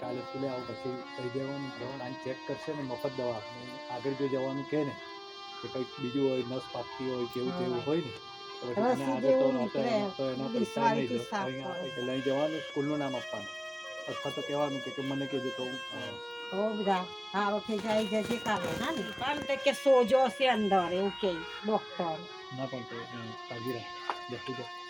કાલે સ્કૂલે આવું પછી કહી દેવાનું દવા ચેક કરશે ને મફત દવા. આગળ જો જવાનું કહે ને કે કંઈક બીજું હોય નસ પાકતી હોય કેવું તેવું હોય ને તો પછી આગળ તો જેવું નહોતો નીકળે, એનો- તો એનો પૈસા નહીં થી દો સાફ અહીંયા કરે. એટલે લઈ જવાનું સ્કૂલનું નામ આપવાનું. અથવા તો કહેવાનું કે કે મને કહેજો તો હું બધા સારો થઈ જાય જજે કાલે ના? ને કારણ કે સોજો છે અંદર એવું કે. ડોક્ટર. ના પણ તો કાળજી રાખ જતું